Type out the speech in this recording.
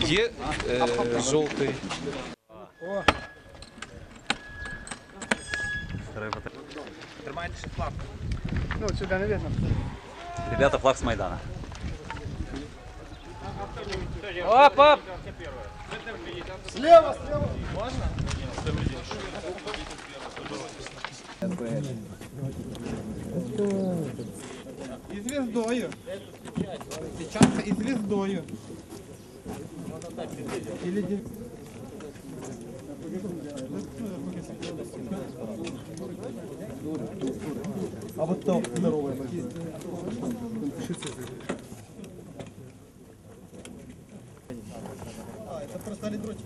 Є е, жовтий. Тримайте ще флаг. Ну, сюда не видно. Ребята, флаг с Майдана. Оп, оп! Слева, слева. І звіздою. Печатка і звіздою. А вот то здоровое. А, это просто лидрочек.